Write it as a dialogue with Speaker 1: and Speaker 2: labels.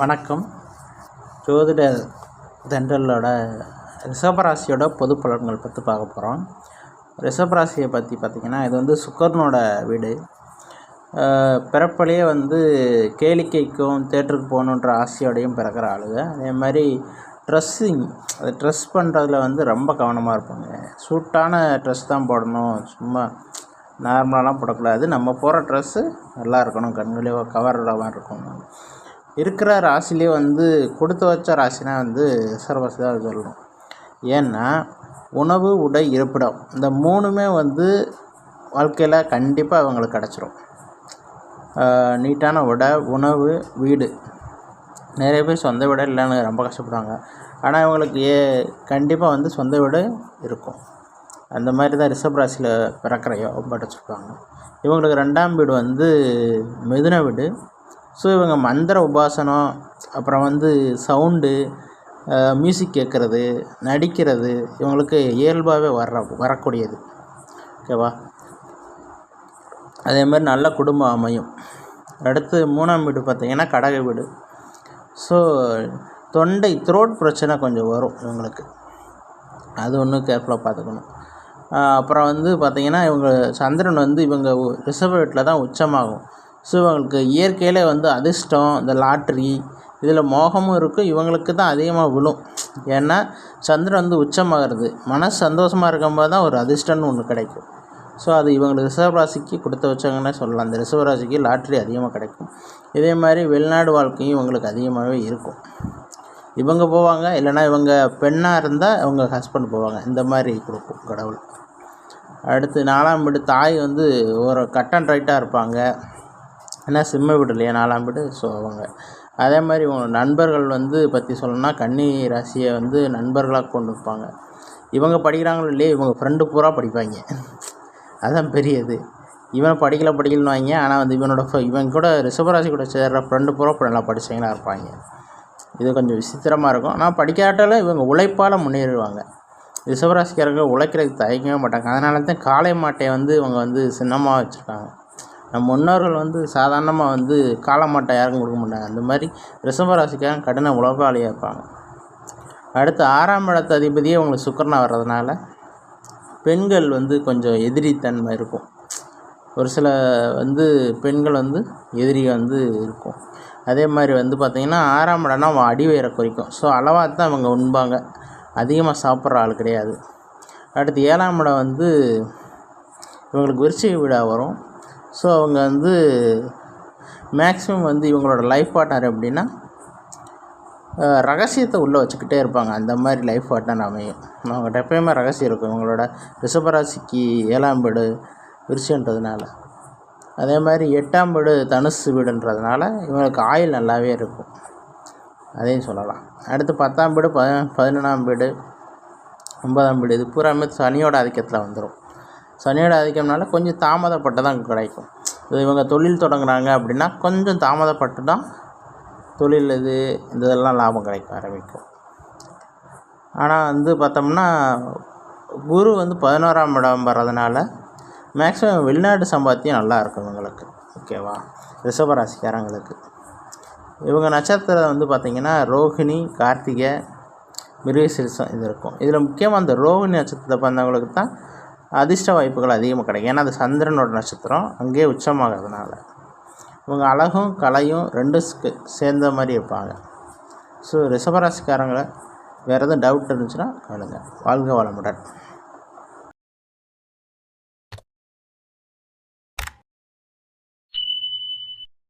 Speaker 1: வணக்கம். ஜோதிட தென்றலோட ரிஷபராசியோட பொது பலன்கள் பற்றி பார்க்க போகிறோம் ரிஷபராசியை பற்றி பார்த்திங்கன்னா இது வந்து சுக்கரனோட வீடு. பிறப்பிலேயே வந்து கேளிக்கைக்கும் தேட்டருக்கு போகணுன்ற ஆசையோடையும் பிறக்கிற ஆளுங்க. அதே மாதிரி ட்ரெஸ்ஸிங் அது ட்ரெஸ் பண்ணுறதுல வந்து ரொம்ப கவனமாக இருப்பாங்க. சூட்டான ட்ரெஸ் தான் போடணும். சும்மா நார்மலாலாம் போடக்கூடாது. நம்ம போகிற ட்ரெஸ்ஸு நல்லா இருக்கணும். கண்களே கவர்ற மாதிரி இருக்கணும். இருக்கிற ராசிலே வந்து கொடுத்து வச்ச ராசினா வந்து ரிஷபராசி சொல்லணும் ஏன்னா உணவு உடை இருப்பிடம் இந்த மூணுமே வந்து வாழ்க்கையில் கண்டிப்பாக அவங்களுக்கு கிடச்சிரும். நீட்டான உடை உணவு வீடு. நிறைய பேர் சொந்த வீடு இல்லைன்னு ரொம்ப கஷ்டப்படுவாங்க. ஆனால் இவங்களுக்கு ஏ கண்டிப்பாக வந்து சொந்த வீடு இருக்கும். அந்த மாதிரி தான் ரிஷப் ராசியில் பிறக்கிற யோகம் படைச்சிருப்பாங்க. இவங்களுக்கு ரெண்டாம் வீடு வந்து மிதுன வீடு. ஸோ இவங்க மந்திர உபாசனம் அப்புறம் வந்து சவுண்டு மியூசிக் கேட்குறது நடிக்கிறது இவங்களுக்கு இயல்பாகவே வர்ற வரக்கூடியது. ஓகேவா அதே மாதிரி நல்ல குடும்பம் அமையும். அடுத்து மூணாம் வீடு பார்த்திங்கன்னா கடக வீடு. ஸோ தொண்டை த்ரோட் பிரச்சனை கொஞ்சம் வரும் இவங்களுக்கு. அது ஒன்றும் கேர்ஃபுல்லாக பார்த்துக்கணும். அப்புறம் வந்து பார்த்திங்கன்னா இவங்க சந்திரன் வந்து இவங்க ரிசர்வ் வீட்டில் தான் உச்சமாகும். ஸோ இவங்களுக்கு இயற்கையில் வந்து அதிர்ஷ்டம் இந்த லாட்ரி இதில் மோகமும் இருக்கும் இவங்களுக்கு தான் அதிகமாக விழும். ஏன்னா சந்திரன் வந்து உச்சமாகிறது. மனசு சந்தோஷமாக இருக்கும்போது தான் ஒரு அதிர்ஷ்டம்னு ஒன்று கிடைக்கும். ஸோ அது இவங்களுக்கு ரிஷபராசிக்கு கொடுத்து வச்சாங்கன்னே சொல்லலாம். அந்த ரிஷபராசிக்கு லாட்ரி அதிகமாக கிடைக்கும். இதே மாதிரி வெளிநாடு வாழ்க்கையும் இவங்களுக்கு அதிகமாகவே இருக்கும். இவங்க போவாங்க இல்லைன்னா இவங்க பெண்ணாக இருந்தால் இவங்க ஹஸ்பண்ட் போவாங்க. இந்த மாதிரி கொடுக்கும் கடவுள். அடுத்து நாலாம் வீடு தாய் வந்து ஒரு கட் அண்ட் ரைட்டாக இருப்பாங்க. ஏன்னா சிம்ம வீடு இல்லையா நாலாம் வீடு ஸோ அவங்க. அதே மாதிரி இவங்க நண்பர்கள் வந்து பற்றி சொல்லணும்னா கன்னி ராசியை வந்து நண்பர்களாக கொண்டு இருப்பாங்க. இவங்க படிக்கிறாங்களோ இல்லையே இவங்க ஃப்ரெண்டு பூரா படிப்பாங்க. அதுதான் பெரியது. இவன் படிக்கல படிக்கலன்னு வாங்க. ஆனால் வந்து இவனோட fr- இவன் கூட ரிஷபராசி கூட சேர்ற ஃப்ரெண்டு பூரா நல்லா படிச்சவங்களா இருப்பாங்க. இது கொஞ்சம் விசித்திரமாக இருக்கும். ஆனால் படிக்காட்டாலும் இவங்க உழைப்பால் முன்னேறுவாங்க. ரிஷபராசிக்காரங்க உழைக்கிறதுக்கு தயங்கவே மாட்டாங்க. அதனால தான் காளை மாட்டையை வந்து இவங்க வந்து சின்னமாக வச்சுருக்காங்க. நம் முன்னோர்கள் வந்து சாதாரணமாக வந்து காலமாட்டை யாரும் யாருக்கும் கொடுக்க மாட்டாங்க. அந்த மாதிரி ரிஷபராசிக்காரங்க கடின உழைப்பாளியாக இருப்பாங்க. அடுத்து ஆறாம் இடத்து அதிபதியே உங்களுக்கு சுக்கரனாக வர்றதுனால பெண்கள் வந்து கொஞ்சம் எதிரித்தன்மை இருக்கும். ஒரு சில வந்து பெண்கள் வந்து எதிரி வந்து இருக்கும். அதே மாதிரி வந்து பார்த்திங்கன்னா ஆறாம் இடம்னா அவன் அடிவயிறை குறிக்கும். ஸோ அளவாக தான் அவங்க உண்பாங்க. அதிகமாக சாப்பிட்ற ஆள் கிடையாது. அடுத்து ஏழாம் இடம் வந்து இவங்களுக்கு விருச்சிக வீடாக வரும். ஸோ அவங்க வந்து மேக்ஸிமம் வந்து இவங்களோட லைஃப் பார்ட்னர் எப்படின்னா ரகசியத்தை உள்ளே வச்சுக்கிட்டே இருப்பாங்க. அந்த மாதிரி லைஃப் பார்ட்னர் அமையும். அவங்ககிட்ட எப்பயுமே ரகசியம் இருக்கும். இவங்களோட ரிஷபராசிக்கு ஏழாம் வீடு விருச்சின்றதுனால அதே மாதிரி எட்டாம் வீடு தனுசு வீடுன்றதுனால இவங்களுக்கு ஆயில் நல்லாவே இருக்கும். அதையும் சொல்லலாம். அடுத்து பத்தாம் வீடு ப பதினொன்றாம் வீடு ஒன்பதாம் வீடு. இது பூராமே சனியோட ஆதிக்கத்தில் வந்துடும் சனியோட ஆதிக்கம்னால கொஞ்சம் தாமதப்பட்டு தான் கிடைக்கும். இது இவங்க தொழில் தொடங்குறாங்க அப்படின்னா கொஞ்சம் தாமதப்பட்டு தான் தொழில் இது இந்த இதெல்லாம் லாபம் கிடைக்க ஆரம்பிக்கும். ஆனால் வந்து பார்த்தோம்னா குரு வந்து பதினோராம் இடம் வர்றதுனால மேக்ஸிமம் வெளிநாட்டு சம்பாத்தியம் நல்லா இருக்கும் இவங்களுக்கு. ஓகேவா ரிஷபராசிக்காரங்களுக்கு. இவங்க நட்சத்திரம் வந்து பார்த்திங்கன்னா ரோஹிணி கார்த்திகை மிருகசிரிசம் இது இருக்கும். இதில் முக்கியமாக அந்த ரோஹிணி நட்சத்திரத்தை பிறந்தவங்களுக்கு தான் அதிர்ஷ்ட வாய்ப்புகள் அதிகமாக கிடைக்கும். ஏன்னா அது சந்திரனோட நட்சத்திரம். அங்கேயே உச்சமாகிறதுனால. இவங்க அழகும் கலையும் ரெண்டும் சேர்ந்த மாதிரி இருப்பாங்க. ஸோ ரிஷபராசிக்காரங்களை வேறு எதுவும் டவுட் இருந்துச்சுன்னா கேளுங்க. வாழ்க வளமுடன்.